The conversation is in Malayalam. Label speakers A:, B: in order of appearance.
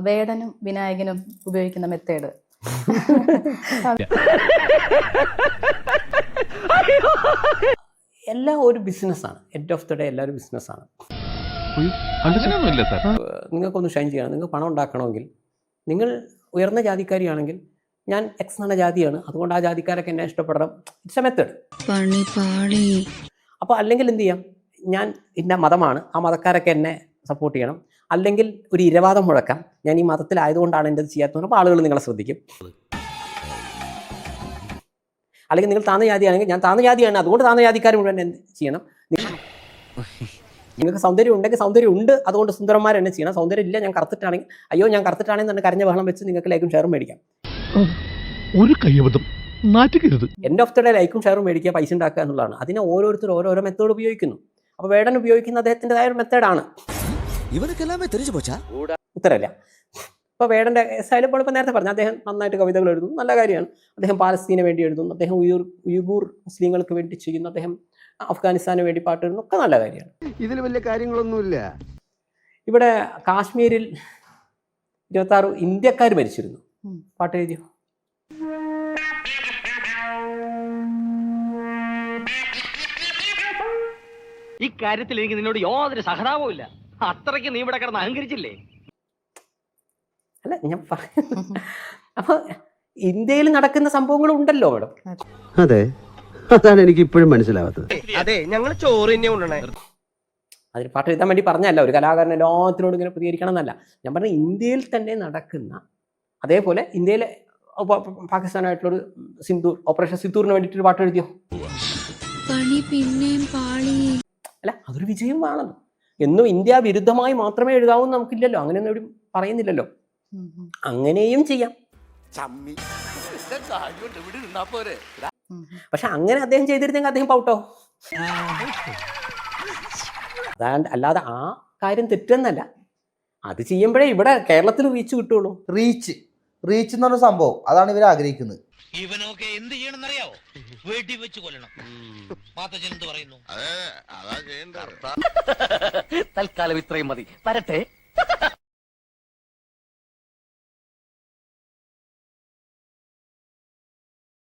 A: വേടനും വിനായകനും ഉപയോഗിക്കുന്ന മെത്തേഡ്
B: എല്ലാം ഒരു ബിസിനസ്സാണ് എൻഡ് ഓഫ് ദ ഡേ എല്ലാം
C: ഒരു ബിസിനസ്സാണ്
B: നിങ്ങൾക്കൊന്ന് ഷൈൻ ചെയ്യണം. നിങ്ങൾക്ക് പണം ഉണ്ടാക്കണമെങ്കിൽ നിങ്ങൾ ഉയർന്ന ജാതിക്കാരിയാണെങ്കിൽ ഞാൻ എക്സ് എന്ന ജാതിയാണ്. അതുകൊണ്ട് ആ ജാതിക്കാരൊക്കെ എന്നെ ഇഷ്ടപ്പെടണം. ഇറ്റ്സ് എ മെത്തേഡ് അപ്പോൾ അല്ലെങ്കിൽ എന്ത് ചെയ്യാം? ഞാൻ ഇന്ന മതമാണ്. ആ മതക്കാരൊക്കെ എന്നെ സപ്പോർട്ട് ചെയ്യണം. അല്ലെങ്കിൽ ഒരു ഇരവാദം മുഴക്കാം. ഞാൻ ഈ മതത്തിലായതുകൊണ്ടാണ് എന്റെ ചെയ്യാത്തത് അപ്പോൾ ആളുകൾ നിങ്ങളെ ശ്രദ്ധിക്കും. അല്ലെങ്കിൽ നിങ്ങൾ താന്ന ജാതിയാണെങ്കിൽ ഞാൻ താന്ന ജാതിയാണ്. അതുകൊണ്ട് താന്ന ജാതിക്കാർ മുഴുവൻ എന്ത് ചെയ്യണം? നിങ്ങൾക്ക് സൗന്ദര്യം ഉണ്ടെങ്കിൽ സൗന്ദര്യം ഉണ്ട്. അതുകൊണ്ട് സുന്ദരന്മാർ എന്നെ ചെയ്യണം. സൗന്ദര്യം ഇല്ല ഞാൻ കറുത്തിട്ടാണെങ്കിൽ അയ്യോ ഞാൻ കറുത്തിട്ടാണെങ്കിൽ തന്നെ കരഞ്ഞ ബഹളം വെച്ച് നിങ്ങൾക്ക് ലൈക്കും ഷെയറും മേടിക്കാം.
C: ഒരു കയ്യബദ്ധം. നാറ്റുകരുത്
B: എൻഡ് ഓഫ് ദ ഡേ ലൈക്കും ഷെയറും മേടിക്കുക പൈസ ഉണ്ടാക്കുക എന്നുള്ളതാണ്. അതിനെ ഓരോരുത്തർ ഓരോരോ മെത്തേഡ് ഉപയോഗിക്കുന്നു. അപ്പോൾ വേടൻ ഉപയോഗിക്കുന്ന അദ്ദേഹത്തിന്റെതായ ഒരു മെത്തേഡാണ്
D: ഇവനൊക്കെല്ലാമേ തെരിച്ചു പോച്ചാ?
B: ഉത്തരല്ല ഇപ്പോൾ വേടന്റെ സൈലം ഇപ്പോൾ ഇപ്പോൾ നേരത്തെ പറഞ്ഞു അദ്ദേഹം നന്നായിട്ട് കവിതകൾ എഴുതുന്നു നല്ല കാര്യമാണ്. അദ്ദേഹം പാലസ്തീന് വേണ്ടി എഴുതുന്നു അദ്ദേഹം ഉയൂർ ഉയുഗൂർ മുസ്ലിങ്ങൾക്ക് വേണ്ടി ചെയ്യുന്നു അദ്ദേഹം അഫ്ഗാനിസ്ഥാന് വേണ്ടി പാട്ട് എഴുതുന്നു ഒക്കെ നല്ല കാര്യമാണ്.
E: ഇതിൽ വലിയ കാര്യങ്ങളൊന്നുമില്ല.
B: ഇവിടെ കാശ്മീരിൽ ഇരുപത്താറ് ഇന്ത്യക്കാർ മരിച്ചിരുന്നു. പാട്ട് എഴുതിയോ?
F: ഇക്കാര്യത്തിൽ കാര്യത്തിൽ എനിക്ക് നിന്നോട് യാതൊരു സഹതാപവും ഇല്ല അത്രയ്ക്ക് നീ ഇവിടെ കിടന്ന് അഹങ്കരിച്ചില്ലേ?
B: അല്ല ഞാൻ പറയുന്നു അപ്പൊ ഇന്ത്യയിൽ നടക്കുന്ന സംഭവങ്ങളും ഉണ്ടല്ലോ മേഡം.
E: അതെ അതാണ് എനിക്ക് ഇപ്പോഴും മനസ്സിലാവാത്തത്.
G: അതെ ഞങ്ങൾ ചോറ് തന്നെ കൊണ്ടുവന്നേ
B: അതിന് പാട്ട് എഴുതാൻ വേണ്ടി പറഞ്ഞല്ല ഒരു കലാകാരൻ എല്ലാത്തിനോടും ഇങ്ങനെ പ്രതികരിക്കണം എന്നല്ല ഞാൻ പറഞ്ഞ ഇന്ത്യയിൽ തന്നെ നടക്കുന്ന അതേപോലെ ഇന്ത്യയിലെ പാകിസ്ഥാനായിട്ടുള്ളൊരു സിന്ദൂർ ഓപ്പറേഷൻ സിന്ദൂറിന് വേണ്ടിയിട്ട് ഒരു പാട്ട് എഴുതിയോ?
H: പണി പിന്നെയും പാളി.
B: അല്ല അതൊരു വിജയമാണല്ലോ എന്നും ഇന്ത്യ വിരുദ്ധമായി മാത്രമേ എഴുതാവൂ നമുക്കില്ലല്ലോ. അങ്ങനെയൊന്നും എവിടെയും പറയുന്നില്ലല്ലോ. അങ്ങനെയും ചെയ്യാം. പക്ഷെ അങ്ങനെ അദ്ദേഹം ചെയ്തിരുന്നെങ്കിൽ അദ്ദേഹം പൗട്ടോ? അതാണ്ട് അല്ലാതെ ആ കാര്യം തെറ്റെന്നല്ല. അത് ചെയ്യുമ്പോഴേ ഇവിടെ കേരളത്തിൽ റീച്ച് കിട്ടുള്ളൂ.
I: റീച്ച് റീച്ച് എന്ന് പറഞ്ഞ സംഭവം. അതാണ് ഇവർ ആഗ്രഹിക്കുന്നത്.
F: ഇവനൊക്കെ എന്ത് ചെയ്യണമെന്നറിയാവോ? വെടി വെച്ച് കൊല്ലണം മാത്തച്ഛൻ എന്ത് പറയുന്നു?
D: അതെ അതാ ചെയ്യണ്ട
F: തൽക്കാലം ഇത്രയും മതി. വരട്ടെ.